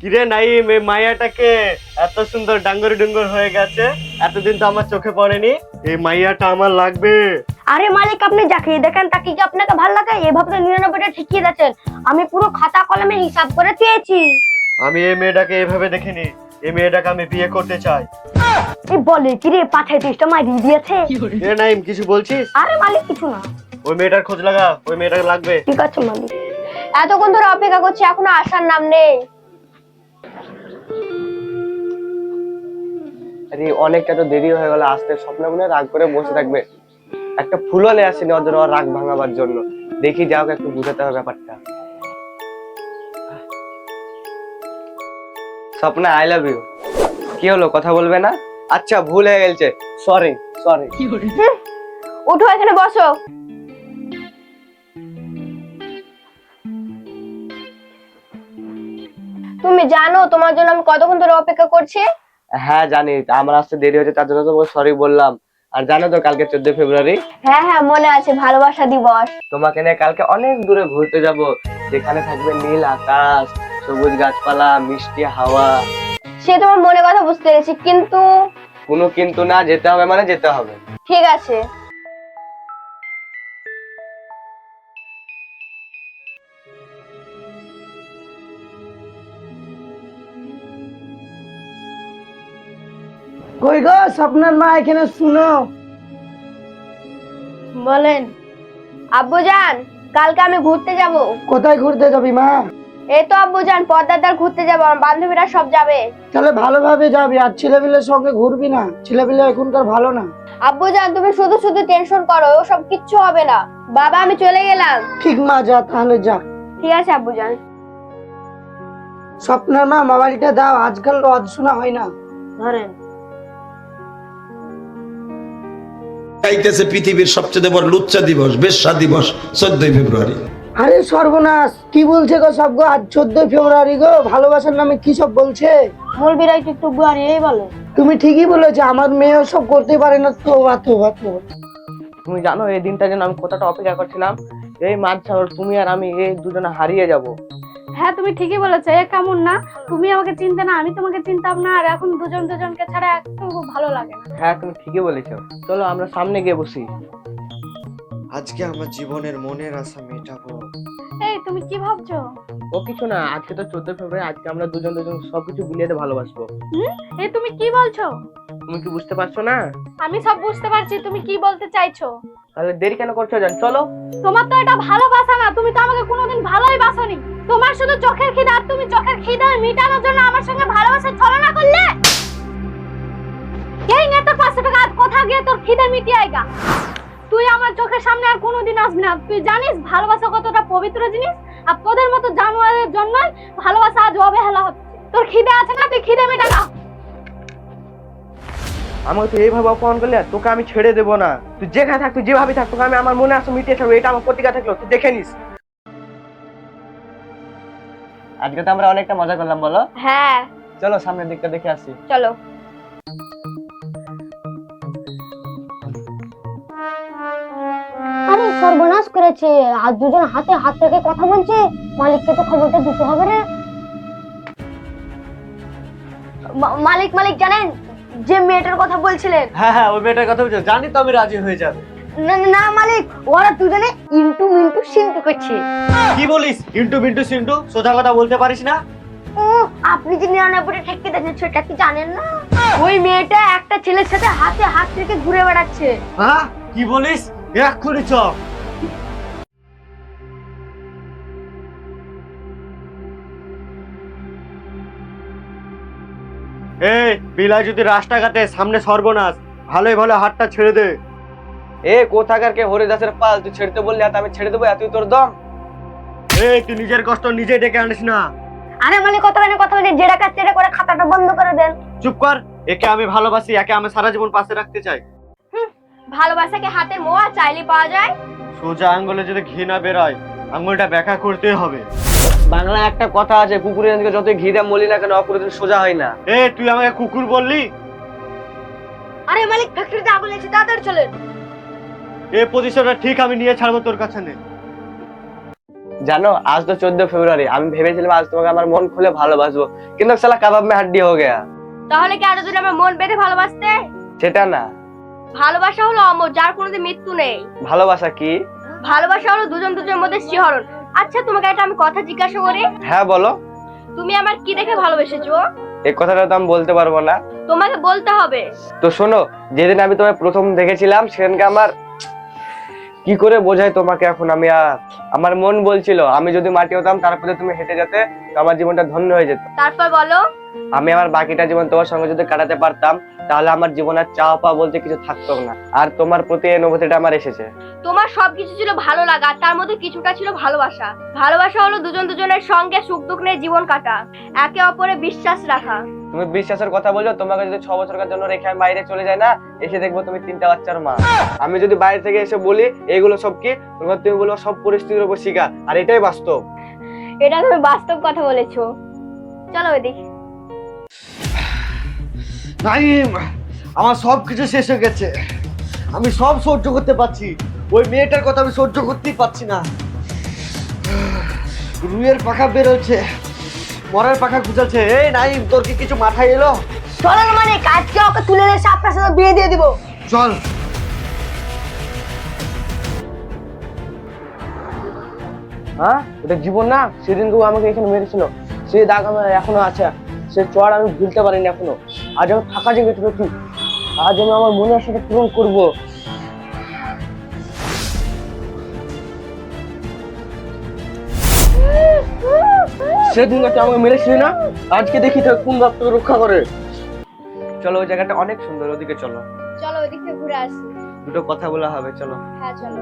কিরে নাইম এই মাইয়াটাকে এত সুন্দর ডাঙ্গর ডুঙ্গর হয়ে গেছে এতদিন তো আমার চোখে পড়েনি এই মাইয়াটা আমার লাগবে। আরে মালিক আপনি যাকে দেখেন তাকে কি আপনাকে ভালো লাগে? এভাবে তো নিরানব্বইটা ঠিকিয়ে দিচ্ছেন আমি পুরো খাতা কলমে হিসাব করে চেয়েছি আমি এই মেয়েটাকে এভাবে দেখিনি এই মেয়েটাকে আমি বিয়ে করতে চাই। এই বলে কি রে পাঠাই টেস্টটা মারিয়ে দিয়েছে? এ নাইম কিছু বলছিস? আরে মালিক কিছু না। ওই মেয়েটার খোঁজ লাগা ওই মেয়েটাকে লাগবে। ঠিক আছে মালিক। এতক্ষণ ধরে অপেক্ষা করছি এখনও আসার নাম নেই। আরে অনেকটা তো দেরি হয়ে গেল আসতে স্বপ্ন মনে রাগ করে বসে থাকবে। একটা ফুলও নিয়ে আসেনি ওদের ওর রাগ ভাঙাবার জন্য। দেখি যাও একটু বুঝাতে হবে ব্যাপারটা। স্বপ্না আই লাভ ইউ কি হলো কথা বলবে না? আচ্ছা ভুল হয়ে গেছে। সরি সরি উঠো এখানে বসো। তুমি জানো তোমার জন্য আমি কতক্ষণ ধরে অপেক্ষা করছি? হ্যাঁ জানি। আমার আসতে দেরি হয়েছে তার জন্য তোমাকে সরি বললাম। আর জানো তো কালকে চোদ্দ ফেব্রুয়ারি? হ্যাঁ হ্যাঁ মনে আছে ভালোবাসা দিবস। তোমাকে নিয়ে কালকে অনেক দূরে ঘুরতে যাব। যেখানে থাকবে নীল আকাশ সবুজ গাছপালা মিষ্টি হাওয়া। সে তোমার মনে কথা বুঝতে পেরেছি কিন্তু কোনো কিন্তু না যেতে হবে মানে যেতে হবে। ঠিক আছে। কই গো স্বপ্নের মা এখানে শুনো। বলেন আব্বুজান কালকে আমি ঘুরতে যাব। কোথায় ঘুরতে যাবি মা? এই তো আব্বুজান পদ্মাদার ঘুরতে যাব আমার বান্ধবীরা সব যাবে। তাহলে ভালোভাবে যাবি আর ছেলেপিলের সঙ্গে ঘুরবি না। ছেলেপিলে এখনকার ভালো না। আব্বুজান তুমি শুধু শুধু টেনশন করো ও সব কিচ্ছু হবে না। বাবা আমি চলে গেলাম। ঠিক মা যা তাহলে যা। ঠিক আছে আব্বুজান। স্বপ্নের মা মোবাইলটা দাও আজকাল রদ শোনা হয় না। ধরেন। চাইতেছে পৃথিবীর সবচেয়ে বড় লুচ্চা দিবস বেশ্যা দিবস চোদ্দই ফেব্রুয়ারি। আরে সর্বনাশ কি বলছে গো সব গো? আজ চোদ্দই ফেব্রুয়ারি গো ভালোবাসার নামে কি সব বলছে? মলবিরা একটু একটু বাড়িয়েই বলে। তুমি ঠিকই বলেছ আমার মেয়েও সব করতে পারে না তো তো তো তুমি জানো এই দিনটা যেন আমি কতটা অপেক্ষা করছিলাম এই মাঝ সাগর তুমি আর আমি এই দুজনে হারিয়ে যাব। হ্যাঁ তুমি ঠিকই বলেছ। এ কেমন না? তুমি আমাকে চিনতে না আমি তোমাকে চিনতাম না আর এখন দুজন দুজনকে ছাড়া একটু ভালো লাগে না। হ্যাঁ তুমি ঠিকই বলেছ। চলো আমরা সামনে গিয়ে বসি। আজকে আমার জীবনের মনের আশা মেটাবো। এই তুমি কি ভাবছ? ও কিছু না আজকে তো চোদ্দ ফেব্রুয়ারি আজকে আমরা দুজন দুজন সবকিছু বিলিয়ে ভালোবাসবো। হুম? এই তুমি কি বলছো? তুমি কি বুঝতে পারছ না? আমি সব বুঝতে পারছি তুমি কি বলতে চাইছো? তাহলে দেরি কেন করছ জান? চলো। তোমার তো এটা ভালোবাসা না তুমি তো আমাকে কোনোদিন ভালোই বাসনি। তোমার শুধু চোখের খিদা আর তুমি চোখের খিদা মিটানোর জন্য আমার সঙ্গে ভালোবাসা ছলনা করলে? এই নে তোর পাঁচশো টাকা কোথা গিয়ে তোর খিদে মিটিয়ে আইগা। তুই আমার চোখের সামনে আর কোনোদিন আসবি না। তুই জানিস ভালোবাসা কতটা পবিত্র জিনিস? আর তোদের মতো জানোয়ারের জন্যই ভালোবাসা আজ অবহেলা হচ্ছে। তোর খিদে আছে না? তুই খিদে মেটা না। আমাকে তুই এইভাবে অপমান করলে তোকে আমি ছেড়ে দেবো না। তুই যেখানে থাক, তুই যেভাবে থাক, তোকে আমি আমার মনে আসো মিটিয়ে থাকব এটা আমার প্রতিজ্ঞা থাকল। তুই দেখে নিস। আজকে তো আমরা অনেকটা মজা করলাম বলো। হ্যাঁ। চলো সামনের দিকটা দেখে আসি। চলো। আরে সর্বনাশ করেছে। আর দুজন হাতে হাত রেখে কথা বলছে। মালিককে তো খবরটা দিতে হবে রে। মা- মালিক মালিক জানেন যে মেয়েটার কথা বলছিলেন। হ্যাঁ হ্যাঁ ওই মেয়েটার কথা বলছো জানি তো আমি রাজি হয়ে যাবে। না মালিক ওরা দুজনে ইন্টু মিন্টু সিন্টু করছে। কি বলিস? ইন্টু বিন্টু সিন্টু? সোজা কথা বলতে পারিস না? ও আপনি যে নিরানব্বইটা ঠেকে দেখেন সেটা কি জানেন না? ওই মেয়েটা একটা ছেলের সাথে হাতে হাত রেখে ঘুরে বেড়াচ্ছে। হ্যাঁ? কি বলিস? এক্ষুনি চ এই বিলাই যদি রাস্তাঘাটে সামনে সর্বনাশ ভালোই ভালো হাতটা ছেড়ে দে। এ কোথাকার কে হরিদাসের পাল? তুই ছেড়তে বললি আর আমি ছেড়ে দেবো এতই তোর দম। এই তুই নিজের কষ্ট নিজে ডেকে আনিস না। আরে মালিক কথা বলে কথা বলে যেটা কাজ সেটা করে খাতাটা বন্ধ করে দেন। চুপ কর একে আমি ভালোবাসি একে আমি সারা জীবন পাশে রাখতে চাই। ভালোবাসাকে হাতের মোয়া চাইলে পাওয়া যায়। সোজা আঙ্গুলে যদি ঘি না বেরোয় আঙ্গুলটা ব্যাখ্যা করতে হবে। বাংলা একটা কথা আছে কুকুরের দিকে যতই ঘি দাম বলি না কেন অকুরের সোজা হয় না। এ তুই আমাকে কুকুর বললি? আরে মালিক ফ্যাক্টরিতে আগুন লেগেছে তাড়াতাড়ি চলেন। এই পজিশনটা ঠিক আমি নিয়ে ছাড়বো তোর কাছে নে। জানো আজ তো চোদ্দ ফেব্রুয়ারি। আমি ভেবেছিলাম আজ তোমাকে আমার মন খুলে ভালোবাসবো। কিন্তু সালা কাবাব মে হাড্ডি হয়ে গেয়া। তাহলে কি এতদিন আমার মন বেঁধে ভালোবাসতে? সেটা না। ভালোবাসা হলো অমর যার কোনোদিন মৃত্যু নেই। ভালোবাসা কি? ভালোবাসা হলো দুজন দুজনের মধ্যে শিহরণ। আচ্ছা তোমাকে একটা আমি কথা জিজ্ঞাসা করি। হ্যাঁ বলো। তুমি আমার কি দেখে ভালোবেসেছো? এই কথাটা তো আমি বলতে পারব না। তোমাকে বলতে হবে। তো শোনো যেদিন আমি তোমায় প্রথম দেখেছিলাম সেদিনকে আমার কি করে বোঝাই তোমাকে এখন? আমি আর আমার মন বলছিল আমি যদি মাটি হতাম তারপরে তুমি হেঁটে যেতে তো আমার জীবনটা ধন্য হয়ে যেত। তারপর বলো। আমি আমার বাকিটা জীবন তোমার সঙ্গে যদি কাটাতে পারতাম তাহলে আমার জীবনে আর চাওয়া পাওয়া বলতে কিছু থাকতো না। আর তোমার প্রতি এই অনুভূতিটা আমার এসেছে। তোমার সবকিছু ছিল ভালো লাগা তার মধ্যে কিছুটা ছিল ভালোবাসা। ভালোবাসা হলো দুজন দুজনের সঙ্গে সুখ দুঃখ নিয়ে জীবন কাটা একে অপরে বিশ্বাস রাখা। তুমি বিশ্বাসের কথা বলছো তোমাকে যদি ছ বছরের জন্য রেখে আমি বাইরে চলে যাই না এসে দেখব তুমি তিনটা বাচ্চার মা। আমি যদি বাইরে থেকে এসে বলি এগুলো সব কি? তোমার তুমি বলব সব পরিস্থিতির উপর শিকার আর এটাই বাস্তব। এটা তুমি বাস্তব কথা বলেছ। চলো এদিকে। নাইম আমার সব কিছু শেষ হয়ে গেছে। আমি সব সহ্য করতে পারছি। ওই মেয়েটার কথা আমি সহ্য করতেই পারছি না। রুইয়ের পাখা বেরোচ্ছে। মরার পাখা গুজাচ্ছে এই নাইম তোর কি কিছু মাথায় এলো? চলো মানে কাজকে ওকে তুলে এসে আপনার সাথে বিয়ে দিয়ে দিব। চল। হ্যাঁ? ওটা জীবন না? সেদিন কেউ আমাকে এখানে মেরেছিল। সেই দাগ আমার এখনও আছে। সে চড় আমি ভুলতে পারিনি এখনও। আজ আমি ফাঁকা জেগে তুলেছি আজ আমি আমার মনের সাথে পূরণ করব। সেদিন তুই আমাকে মেরেছিলি না? আজকে দেখি তোর কোন দপ্তর রক্ষা করে। চলো ওই জায়গাটা অনেক সুন্দর ওদিকে চলো। চলো ওইদিক থেকে ঘুরে আসি। দুটো কথা বলা হবে চলো। হ্যাঁ চলো।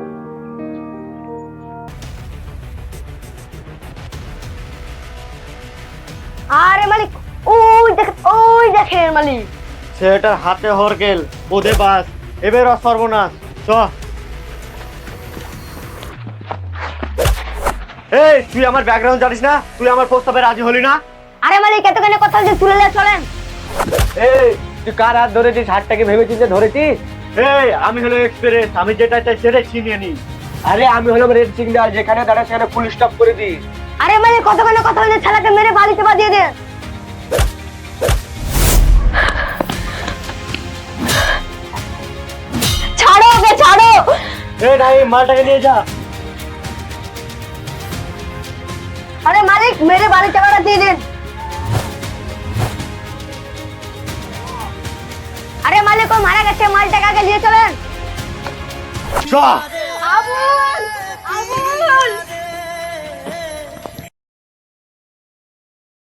আরে মালিক ওই দেখ ওই দেখেন মালিক। ছেলেটার হাতে হরকেল বোধে বাস। এবার সর্বনাশ চ। এই তুই আমার ব্যাকগ্রাউন্ড জানিস না? তুই আমার প্রস্তাবে রাজি হলি না? আরে মালিক এতখানি কথা বলছে তুলে নিয়ে চলেন। এই তুই কার হাত ধরেছিস হাতটাকে ভেবেছিস যে ধরেছিস? এই আমি হলো এক্সপিরিয়েন্স আমি যেটা চাই সেটাই চিনিয়ে নিই। আরে আমি হলাম রেড সিগন্যাল যেখানে দাঁড়া সেখানে ফুল স্টপ করে দিস। আরে মালিক কতক্ষণ কথা বলছে ছেলেকে মেরে বাড়িতে বাদিয়ে দে। ছাড়ো ওকে ছাড়ো। এই নাই মালটাকে নিয়ে যা। আরে মালিক মেরে বাড়িতে বাড়া দিয়ে দিন আরে মালিক ও মারা গেছে মালটাকে আগে নিয়ে চলেন চ আবু